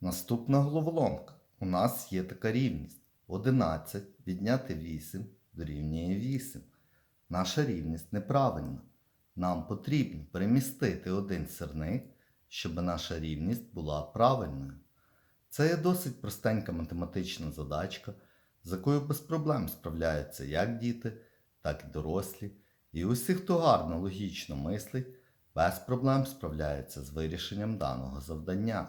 Наступна головоломка. У нас є така рівність. 11 відняти 8 дорівнює 8. Наша рівність неправильна. Нам потрібно перемістити один сирник, щоб наша рівність була правильною. Це є досить простенька математична задачка, з якою без проблем справляються як діти, так і дорослі. І усі, хто гарно логічно мислить, без проблем справляється з вирішенням даного завдання.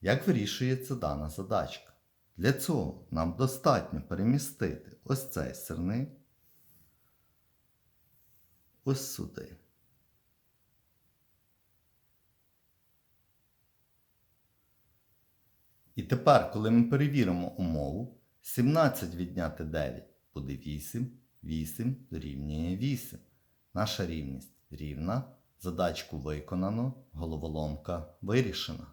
Як вирішується дана задачка? Для цього нам достатньо перемістити ось цей сирник ось сюди. І тепер, коли ми перевіримо умову, 17 відняти 9 буде 8, 8 дорівнює 8. Наша рівність рівна, задачку виконано, головоломка вирішена.